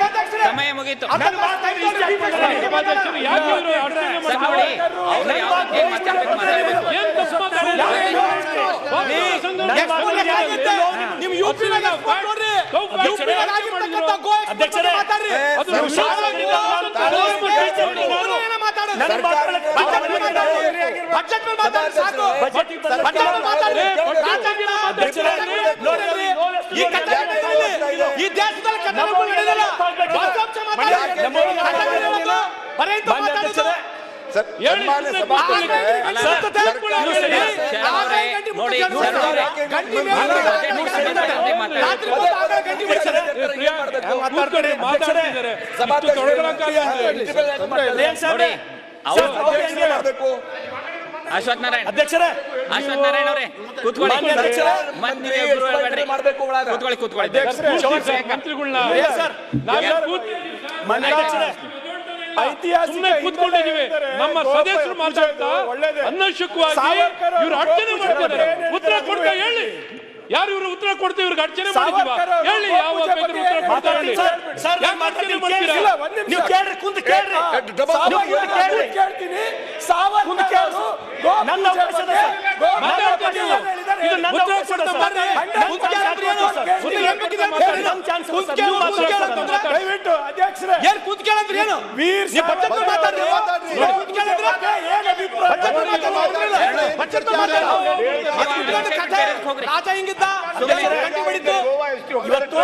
ಮಾತಾಡ್ತಿದ್ರೆ? ಸಮಯ ಮುಗೀತು. ನಿಮ್ ಎಕ್ಸ್ಪೋರ್ಟ್ ಬಗ್ಗೆ ಅಧ್ಯಕ್ಷರೇ, ಈ ದೇಶದಲ್ಲಿ ಮಾತಾಡ್ತಿದ್ದಾರೆ. ಮಾಡಬೇಕು? ಅಶ್ವಥ್ ನಾರಾಯಣ್. ಅಧ್ಯಕ್ಷರೇ? ಅಶ್ವಥ್ ನಾರಾಯಣ್ ಅವರೇ ಕೂತ್ಕೊಳ್ಳಿ. ಕೂತ್ಕೊಳ್ಳಿ ಕೂತ್ಕೊಳ್ಳಿ. ಐತಿಹಾಸಿಕ ನಮ್ಮ ಸದಸ್ಯರು ಮಾತಾಡ್ತಾ ಅನವಶ್ಯಕವಾಗಿ ಇವ್ರು ಮಾಡ್ತಿದ್ದಾರೆ ಉತ್ತರ ಕೊಡ್ತಾ ಹೇಳಿ. ಯಾರು ಇವರು ಉತ್ತರ ಕೊಡ್ತೀವಿ? ಇವ್ರಿಗೆ ಅರ್ಚನೆ ಮಾಡಿದೀವ ಹೇಳಿ ಯಾವ ಬೇಕಾದ್ರೂ ಉತ್ತರ ಕೊಡ್ತಾ ಹೇಳಿ. ಯಾಕೆ ಅರ್ಚನೆ ಮಾಡ್ತೀರಾ. ನೀವು ಕೇಳ್ರಿ ಕುಂತ ಕೇಳ್ರಿ. ನೀವು ಕುಂತ ಕೇಳ್ರಿ ಕೇಳ್ತೀನಿ. ಕುಂತ ಕೇಳ್ರಿ. ನನ್ನ ಅವಕಾಶ ಇದೆ ಸರ್. ಮಾತಾಡ್ತಾ ಇದು ನನ್ನ. ಬರ್ರಿ. ಕುಂತ ಕೇಳ್ರಿ? ಕುಂತ ಏನ್ ಬೇಕಿದೆ. ಚಾನ್ಸ್ ದಯವಿಟ್ಟು ಅಧ್ಯಕ್ಷರೇ. ಏನ್ ಕೂತ್ ಕೇಳಂದ್ರಿ ಏನು? ವೀರ್ ನೀವು ಮೇಲೆ ಮಾತಾಡ್ರಿ. ಕೂತ್ ಕೇಳಂದ್ರೆ ಏನು ಅಭಿಪ್ರಾಯ? ಮಾತಾಡ್ರಿ. ರಾಜ ಹಿಂಗಿದ್ದ? ಗಂಟೆ ಬಿಡಿದ್ದು ಇವತ್ತು.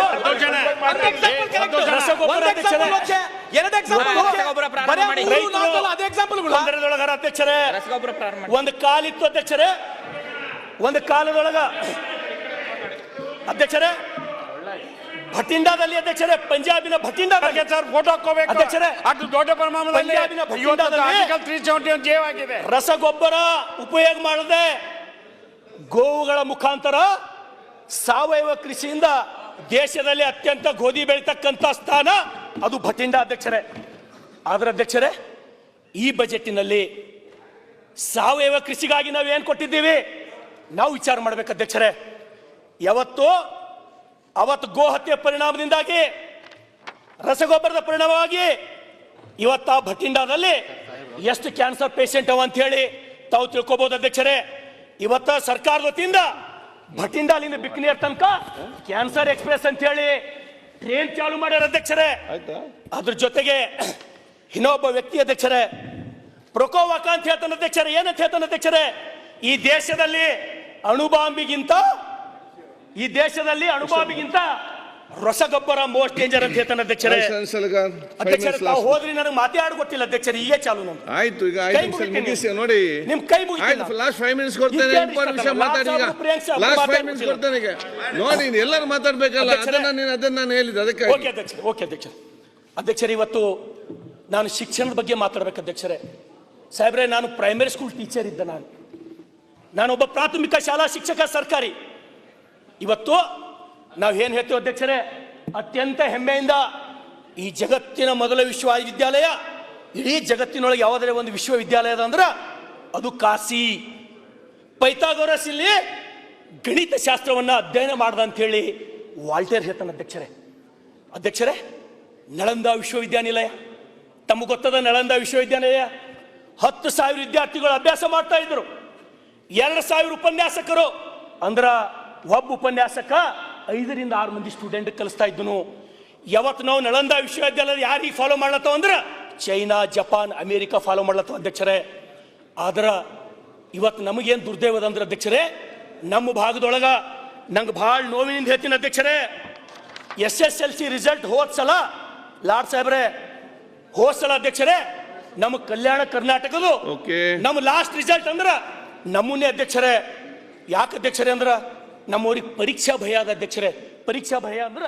ಎರಡ್ ಅಧ್ಯಕ್ಷರೇ ಮಾಡಿ. ಒಂದು ಕಾಲಿತ್ತು ಅಧ್ಯಕ್ಷರೇ ಒಂದು ಕಾಲದೊಳಗ. ಅಧ್ಯಕ್ಷರೇ ಭಟಿಂಡಾದಲ್ಲಿ ಅಧ್ಯಕ್ಷರೇ ಪಂಜಾಬಿನ ಭಟಿಂಡಾದಲ್ಲಿ. ಸರ್ ಫೋಟೋ ಹಾಕೋಬೇಕು ಅಧ್ಯಕ್ಷರೇ, ಅದು ದೊಡ್ಡ ಪ್ರಮಾಣದಲ್ಲಿ ಪಂಜಾಬಿನ ಭಟಿಂಡಾದಲ್ಲಿ ಆರ್ಟಿಕಲ್ ತ್ರೀ ಸೆವೆಂಟಿ ಒನ್ ಜೇವಾಗಿದೆ ರಸಗೊಬ್ಬರ ಉಪಯೋಗ ಮಾಡದೆ ಗೋವುಗಳ ಮುಖಾಂತರ ಸಾವಯವ ಕೃಷಿಯಿಂದ ದೇಶದಲ್ಲಿ ಅತ್ಯಂತ ಗೋಧಿ ಬೆಳೀತಕ್ಕಂಥ ಸ್ಥಾನ ಅದು ಭಟಿಂಡ ಅಧ್ಯಕ್ಷರೇ. ಆದ್ರೆ ಅಧ್ಯಕ್ಷರೇ ಈ ಬಜೆಟಿನಲ್ಲಿ ಸಾವಯವ ಕೃಷಿಗಾಗಿ ನಾವು ಏನು ಕೊಟ್ಟಿದ್ದೀವಿ? ನಾವು ವಿಚಾರ ಮಾಡ್ಬೇಕು ಅಧ್ಯಕ್ಷರೇ. ಯಾವತ್ತು ಅವತ್ತು ಗೋಹತ್ಯೆ ಪರಿಣಾಮದಿಂದಾಗಿ ರಸಗೊಬ್ಬರದ ಪರಿಣಾಮವಾಗಿ ಇವತ್ತ ಭಟಿಂಡಾದಲ್ಲಿ ಎಷ್ಟು ಕ್ಯಾನ್ಸರ್ ಪೇಷಂಟ್ ಅವ ಅಂತ ಹೇಳಿ ತಾವು ತಿಳ್ಕೊಬಹುದು ಅಧ್ಯಕ್ಷರೇ. ಇವತ್ತ ಸರ್ಕಾರದ ವತಿಯಿಂದ ಭಟಿಂಡಾಲಿಂದ ಬಿಕ್ನಿಯರ್ ತನಕ ಕ್ಯಾನ್ಸರ್ ಎಕ್ಸ್ಪ್ರೆಸ್ ಅಂತ ಹೇಳಿ ಟ್ರೈನ್ ಚಾಲು ಮಾಡ್ಯಾರ ಅಧ್ಯಕ್ಷರೇ. ಅದ್ರ ಜೊತೆಗೆ ಇನ್ನೊಬ್ಬ ವ್ಯಕ್ತಿ ಅಧ್ಯಕ್ಷರೇ ಪ್ರೊಕೋವಾಕ ಅಂತ ಹೇಳ್ತಾನೆ ಅಧ್ಯಕ್ಷರೇ ಏನಂತ ಹೇಳ್ತಾನೆ ಅಧ್ಯಕ್ಷರೇ ಈ ದೇಶದಲ್ಲಿ ಅಣುಬಾಂಬಿಗಿಂತ ಈ ದೇಶದಲ್ಲಿ ಅಣುಬಾಂಬಿಗಿಂತ ರಸಗೊಬ್ಬರ ಮೋಸ್ಟ್ ಡೇಂಜರ್ ಅಂತ ಹೇಳ್ತಾನೆ ಅಧ್ಯಕ್ಷರೇ. ಅಧ್ಯಕ್ಷರೇ ತಾವು ಹೋದ್ರಿ ನನಗೆ ಮಾತಾಡ ಗೊತ್ತಿಲ್ಲ ಅಧ್ಯಕ್ಷರೇ ಈಗ ಚಾಲು ನಮ್ದು. ಆಯ್ತು ಈಗ ಐದು ನಿಮಿಷ. ನೋಡಿ. ನಿಮ್ ಕೈ ಮುಗಿತೀನಿ ಲಾಸ್ಟ್ ಫೈವ್ ಮಿನಿಟ್ಸ್ ಕೊಡ್ತೇನೆ ಇಂಪಾರ್ಟೆಂಟ್ ವಿಷಯ ಮಾತಾಡಿ ಈಗ. ಲಾಸ್ಟ್ ಪ್ರಿಯಾಂಕ್ ಫೈವ್ ಮಿನಿಟ್ಸ್ ಕೊಡ್ತೇನೆ ಈಗ. ನೋಡಿ ನೀನು ಎಲ್ಲರೂ ಮಾತಾಡ್ಬೇಕಲ್ಲ. ಅದನ್ನ ನೀನು ಅದನ್ನ ನಾನು ಹೇಳಿದೆ ಅದಕ್ಕೆ ಓಕೆ ಅಧ್ಯಕ್ಷ ಓಕೆ ಅಧ್ಯಕ್ಷ ಅಧ್ಯಕ್ಷರೇ ಇವತ್ತು ನಾನು ಶಿಕ್ಷಣದ ಬಗ್ಗೆ ಮಾತಾಡ್ಬೇಕು ಅಧ್ಯಕ್ಷರೇ. ಸಾಹೇಬ್ರೆ ನಾನು ಪ್ರೈಮರಿ ಸ್ಕೂಲ್ ಟೀಚರ್ ಇದ್ದ ನಾನು. ನಾನೊಬ್ಬ ಪ್ರಾಥಮಿಕ ಶಾಲಾ ಶಿಕ್ಷಕ ಸರ್ಕಾರಿ. ಇವತ್ತು ನಾವು ಏನು ಹೇಳ್ತೀವಿ ಅಧ್ಯಕ್ಷರೇ, ಅತ್ಯಂತ ಹೆಮ್ಮೆಯಿಂದ ಈ ಜಗತ್ತಿನ ಮೊದಲ ವಿಶ್ವವಿದ್ಯಾಲಯ, ಇಡೀ ಜಗತ್ತಿನೊಳಗೆ ಯಾವುದೇ ಒಂದು ವಿಶ್ವವಿದ್ಯಾಲಯದ ಅಂದ್ರೆ ಅದು ಕಾಶಿ. ಪೈತಾಗೋರಸ್ ಇಲ್ಲಿ ಗಣಿತ ಶಾಸ್ತ್ರವನ್ನು ಅಧ್ಯಯನ ಮಾಡ್ದ ಅಂತ ಹೇಳಿ ವಾಲ್ಟೇರ್ ಹೇಳ್ತಾನೆ ಅಧ್ಯಕ್ಷರೇ. ಅಧ್ಯಕ್ಷರೇ, ನಳಂದ ವಿಶ್ವವಿದ್ಯಾನಿಲಯ. ತಮಗೆ ಗೊತ್ತದ ನಳಂದ ವಿಶ್ವವಿದ್ಯಾನಿಲಯ? ಹತ್ತು ಸಾವಿರ ವಿದ್ಯಾರ್ಥಿಗಳು ಅಭ್ಯಾಸ ಮಾಡ್ತಾ ಇದ್ರು. ಎರಡು ಸಾವಿರ ಉಪನ್ಯಾಸಕರು ಅಂದ್ರ ಒಬ್ಬ ಉಪನ್ಯಾಸಕ ಐದರಿಂದ ಆರು ಮಂದಿ ಸ್ಟೂಡೆಂಟ್ ಕಲಿಸ್ತಾ ಇದ್ದನು. ಯಾವತ್ತು ನಾವು ನಳಂದ ವಿಶ್ವವಿದ್ಯಾಲಯ ಯಾರಿಗೆ ಫಾಲೋ ಮಾಡ್ಲತ್ತವ ಅಂದ್ರೆ ಚೈನಾ ಜಪಾನ್ ಅಮೇರಿಕಾ ಫಾಲೋ ಮಾಡ್ಲತ್ತವ ಅಧ್ಯಕ್ಷರೇ. ಆದ್ರೆ ಇವತ್ತು ನಮಗೇನು ದುರ್ದೈವದ ಅಂದ್ರೆ ಅಧ್ಯಕ್ಷರೇ ನಮ್ಮ ಭಾಗದೊಳಗ ನಂಗೆ ಭಾಳ ನೋವಿನಿಂದ ಹೇಳ್ತೀನಿ ಅಧ್ಯಕ್ಷರೇ. S S L C result ಹೋದ ಸಲ ಲಾಡ್ ಸಾಹೇಬ್ರೆ ಹೋದ ಸಲ ಅಧ್ಯಕ್ಷರೇ ನಮ್ಮ ಕಲ್ಯಾಣ ಕರ್ನಾಟಕದು. ನಮ್ಮ ಲಾಸ್ಟ್ ರಿಸಲ್ಟ್ ಅಂದ್ರ ನಮ್ಮನ್ನೇ ಅಧ್ಯಕ್ಷರೇ. ಯಾಕೆ ಅಧ್ಯಕ್ಷರೇ ಅಂದ್ರ ನಮ್ಮವ್ರಿಗೆ ಪರೀಕ್ಷಾ ಭಯ ಆದ ಅಧ್ಯಕ್ಷರೇ. ಪರೀಕ್ಷಾ ಭಯ ಅಂದ್ರ